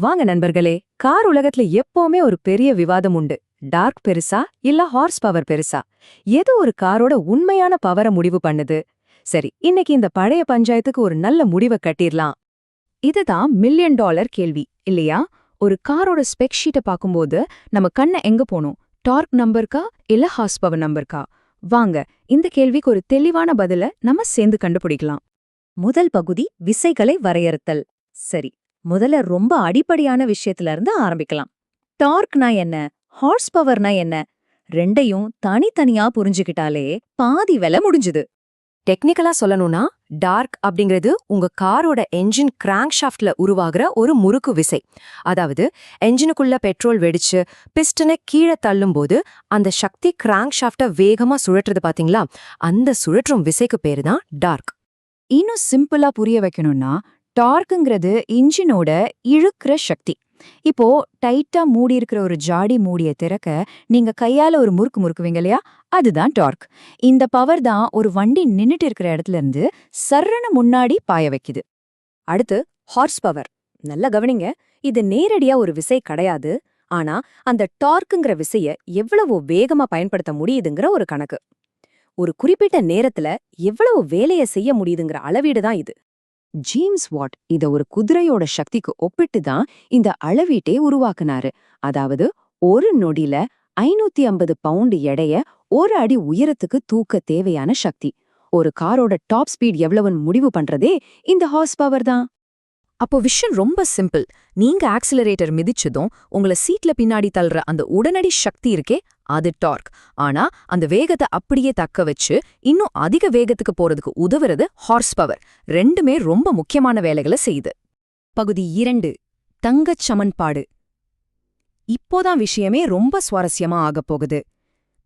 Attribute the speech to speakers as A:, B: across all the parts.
A: வாங்க நண்பர்களே கார் உலகத்துல எப்பவுமே ஒரு பெரிய விவாதம் உண்டு. டார்க் பெருசா இல்ல ஹார்ஸ் பவர் பெருசா? எது ஒரு காரோட உண்மையான பவரை முடிவு பண்ணுது. சரி இன்னைக்கு இந்த பழைய பஞ்சாயத்துக்கு ஒரு நல்ல முடிவை கட்டிடலாம். இதுதான் மில்லியன் டாலர் கேள்வி இல்லையா? ஒரு காரோட ஸ்பெக் ஷீட்டை பார்க்கும்போது நம்ம கண்ணை எங்க போனோம் டார்க் நம்பருக்கா இல்ல ஹார்ஸ் பவர் நம்பருக்கா வாங்க இந்த கேள்விக்கு ஒரு தெளிவான பதில நம்ம சேர்ந்து கண்டுபிடிக்கலாம். முதல் பகுதி விசைகளை வரையறுத்தல். சரி முதல்ல ரொம்ப அடிப்படையான விஷயத்துல இருந்து ஆரம்பிக்கலாம். டார்க்னா என்ன? ஹார்ஸ் பவர்னா என்ன? ரெண்டையும் தனித்தனியா புரிஞ்சுக்கிட்டாலே பாதி விலை முடிஞ்சுது.
B: டெக்னிக்கலா சொல்லணும்னா டார்க் அப்படிங்கிறது உங்க காரோட என்ஜின் கிராங்க் ஷாஃப்ட்ல உருவாகிற ஒரு முறுக்கு விசை. அதாவது என்ஜினுக்குள்ள பெட்ரோல் வெடிச்சு பிஸ்டனை கீழே தள்ளும்போது அந்த சக்தி கிராங்க் ஷாஃப்ட வேகமா சுழற்றுறது பாத்தீங்களா? அந்த சுழற்றும் விசைக்கு பேரு தான் டார்க்.
A: இன்னும் சிம்பிளா புரிய வைக்கணும்னா டார்க்குங்கிறது இன்ஜினோட இழுக்கிற சக்தி. இப்போ டைட்டா மூடி இருக்கிற ஒரு ஜாடி மூடிய திறக்க நீங்க கையால ஒரு முறுக்கு முறுக்குவீங்க இல்லையா? அதுதான் டார்க். இந்த பவர் தான் ஒரு வண்டி நின்னுட்டு இருக்கிற இடத்துல இருந்து சர்றன முன்னாடி பாய வைக்குது. அடுத்து ஹார்ஸ் பவர். நல்லா கவனிங்க இது நேரடியா ஒரு விசை கிடையாது. ஆனா அந்த டார்க்குங்கிற விசைய எவ்வளவு வேகமா பயன்படுத்த முடியுதுங்கிற ஒரு கணக்கு. ஒரு குறிப்பிட்ட நேரத்துல எவ்வளவு வேலையை செய்ய முடியுதுங்கிற அளவீடு தான் இது. ஜேம்ஸ் வாட் இத ஒரு குதிரையோட சக்திக்கு ஒப்பிட்டு தான் இந்த அளவீட்டே உருவாக்குனாரு. அதாவது ஒரு நொடியில ஐநூத்தி ஐம்பது பவுண்டு எடைய ஒரு அடி உயரத்துக்கு தூக்க தேவையான சக்தி. ஒரு காரோட டாப் ஸ்பீட் எவ்வளவுன்னு முடிவு பண்றதே இந்த ஹார்ஸ் பவர் தான். அப்போ விஷயம் ரொம்ப சிம்பிள். நீங்க ஆக்சிலரேட்டர் மிதிச்சதும் உங்கள சீட்ல பின்னாடி தள்ளுற அந்த உடனடி சக்தி இருக்கே அது டார்க். ஆனா அந்த வேகத்தை அப்படியே தக்க வச்சு இன்னும் அதிக வேகத்துக்கு போறதுக்கு உதவுறது ஹார்ஸ் பவர். ரெண்டுமே ரொம்ப முக்கியமான வேலைகளை செய்யுது. பகுதி இரண்டு தங்கச் சமன்பாடு. இப்போதான் விஷயமே ரொம்ப சுவாரஸ்யமா ஆகப் போகுது.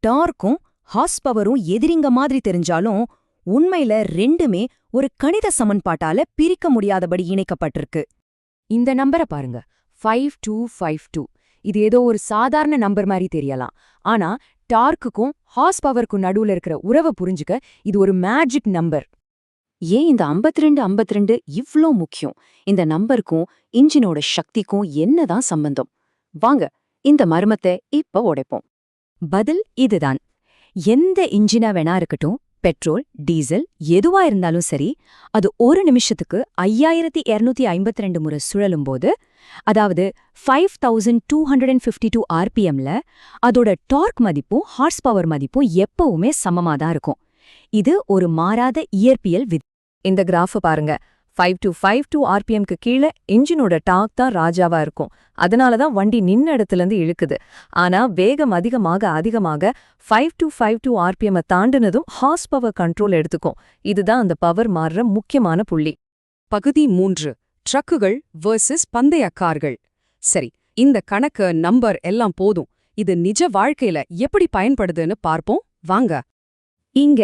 A: டார்க்கும் ஹார்ஸ் பவரும் எதிரிங்க மாதிரி தெரிஞ்சாலும் உண்மையில ரெண்டுமே ஒரு கணித சமன்பாட்டால பிரிக்க முடியாதபடி இணைக்கப்பட்டிருக்கு. இந்த நம்பரை பாருங்க. ஃபைவ் டூ ஃபைவ் டூ இது ஏதோ ஒரு சாதாரண நம்பர் மாதிரி தெரியலாம். ஆனா டார்க்குக்கும் ஹார்ஸ் பவருக்கும் நடுவுல இருக்கிற உறவை புரிஞ்சுக்க இது ஒரு மேஜிக் நம்பர். ஏன் இந்த 52 ரெண்டு ஐம்பத்திரெண்டு இவ்ளோ முக்கியம்? இந்த நம்பருக்கும் இன்ஜினோட சக்திக்கும் என்னதான் சம்பந்தம்? வாங்க இந்த மர்மத்தை இப்ப உடைப்போம். பதில் இதுதான். எந்த இன்ஜினா வேணா இருக்கட்டும் பெட்ரோல் டீசல் எதுவா இருந்தாலும் சரி அது ஒரு நிமிஷத்துக்கு ஐயாயிரத்தி இருநூத்தி ஐம்பத்தி ரெண்டு முறை சுழலும் போது அதாவது five thousand two hundred and fifty two ஆர்பிஎம்ல அதோட டார்க் மதிப்பும் ஹார்ஸ் பவர் மதிப்பும் எப்பவுமே சமமா தான் இருக்கும். இது ஒரு மாறாத இயற்பியல் வித். இந்த கிராஃப பாருங்க. ஃபைவ் டு ஃபைவ் டூ ஆர்பிஎம்க்கு கீழே இன்ஜினோட டாக் தான் ராஜாவா இருக்கும். அதனால தான் வண்டி நின்ன இடத்துலேருந்து இழுக்குது. ஆனா வேகம் அதிகமாக அதிகமாக five to five two rpm தாண்டினதும் horse power control எடுத்துக்கும். இதுதான் அந்த பவர் மாறுற முக்கியமான புள்ளி.
C: பகுதி மூன்று ட்ரக்குகள் வெர்சஸ் பந்தய கார்கள். சரி இந்த கணக்கு நம்பர் எல்லாம் போதும். இது நிஜ வாழ்க்கையில எப்படி பயன்படுதுன்னு பார்ப்போம். வாங்க.
A: இங்க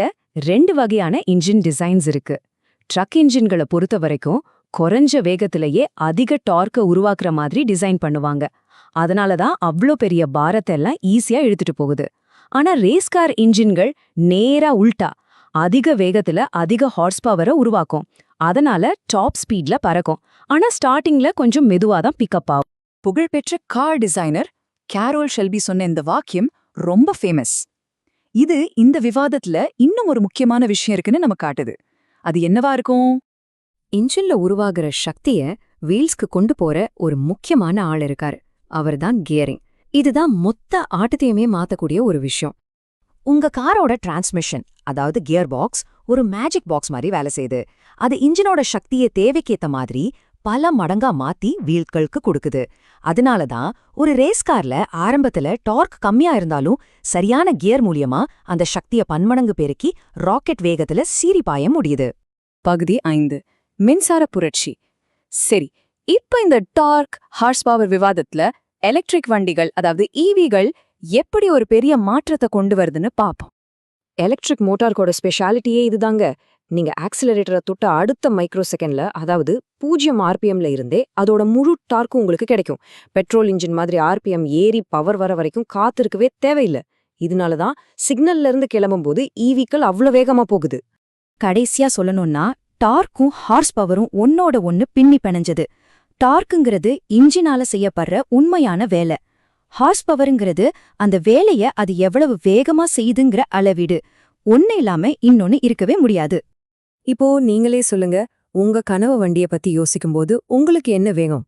A: ரெண்டு வகையான இன்ஜின் டிசைன்ஸ் இருக்கு. ட்ரக் இன்ஜின்களை பொறுத்த வரைக்கும் குறைஞ்ச வேகத்திலேயே அதிக டார்க்க உருவாக்குற மாதிரி டிசைன் பண்ணுவாங்க. அதனால தான் அவ்ளோ பெரிய பாரத்தை எல்லாம் ஈஸியா இழுத்துட்டு போகுது. ஆனா ரேஸ் கார் இன்ஜின்கள் நேரா உல்டா அதிக வேகத்துல அதிக ஹார்ஸ் பவரை உருவாக்கும். அதனால டாப் ஸ்பீட்ல பறக்கும். ஆனா ஸ்டார்டிங்ல கொஞ்சம் மெதுவா தான் பிக்கப் ஆகும்.
D: புகழ்பெற்ற கார் டிசைனர் கேரோல் ஷெல்பி சொன்ன இந்த வாக்கியம் ரொம்ப ஃபேமஸ். இது இந்த விவாதத்துல இன்னும் ஒரு முக்கியமான விஷயம் இருக்குன்னு நம்ம காட்டுது. அது என்னவா இருக்கும்?
B: இன்ஜின்ல உருவாகிற சக்திய வீல்ஸ்க்கு கொண்டு போற ஒரு முக்கியமான ஆள் இருக்காரு. அவர்தான் கியரிங். இதுதான் மொத்த ஆட்டத்தையுமே மாத்தக்கூடிய ஒரு விஷயம். உங்க காரோட டிரான்ஸ்மிஷன் அதாவது கியர் பாக்ஸ் ஒரு மேஜிக் பாக்ஸ் மாதிரி வேலை செய்யுது. அது இன்ஜினோட சக்தியை தேவைக்கேத்த மாதிரி பல மடங்கா மாத்தி வீல்களுக்கு கொடுக்குது. அதனால தான் ஒரு ரேஸ் கார்ல ஆரம்பத்துல டார்க் கம்மியா இருந்தாலும் சரியான கியர் மூலியமா அந்த சக்திய பன்மடங்கு பெருக்கி ராக்கெட் வேகத்துல சீறி பாய முடியுது.
C: பகுதி ஐந்து. மின்சார புரட்சி. சரி இப்ப இந்த டார்க் ஹார்ஸ் பவர் விவாதத்துல எலக்ட்ரிக் வண்டிகள் அதாவது ஈவிகள் எப்படி ஒரு பெரிய மாற்றத்தை கொண்டு வருதுன்னு பாப்போம்.
B: எலக்ட்ரிக் மோட்டார்கோட ஸ்பெஷாலிட்டியே இதுதாங்க. நீங்க ஆக்சிலரேட்டரை தொட்ட அடுத்த மைக்ரோ செகண்ட்ல அதாவது பூஜ்ஜியம் ஆர்பிஎம்ல இருந்தே அதோட முழு டார்க்கும் உங்களுக்கு கிடைக்கும். பெட்ரோல் இன்ஜின் மாதிரி ஆர்பிஎம் ஏறி பவர் வர வரைக்கும் காத்திருக்கவே தேவையில்லை. இதனால தான் சிக்னல்ல இருந்து கிளம்பும்போது ஈவிக்கள் அவ்வளோ வேகமா போகுது.
A: கடைசியா சொல்லணும்னா டார்க்கும் ஹார்ஸ் பவரும் ஒன்னோட ஒன்னு பின்னி பிணைஞ்சது. டார்க்குங்கிறது இன்ஜினால செய்யப்படுற உண்மையான வேலை. ஹார்ஸ் பவருங்கிறது அந்த வேலைய அது எவ்வளவு வேகமா செய்யுதுங்கிற அளவீடு. ஒண்ணு இல்லாம இன்னொன்னு இருக்கவே முடியாது.
B: இப்போ நீங்களே சொல்லுங்க உங்க கனவு வண்டிய பத்தி யோசிக்கும்போது உங்களுக்கு என்ன வேணும்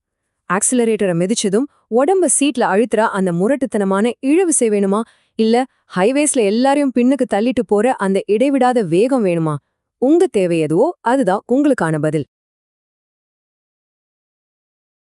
B: ஆக்சிலரேட்டரை மிதிச்சதும் உடம்ப சீட்ல அழுத்துற அந்த முரட்டுத்தனமான இழவிசை வேணுமா? இல்ல ஹைவேஸ்ல எல்லாரையும் பின்னுக்கு தள்ளிட்டு போற அந்த இடைவிடாத வேகம் வேணுமா? உங்க தேவை எதுவோ அதுதான் உங்களுக்கான பதில்.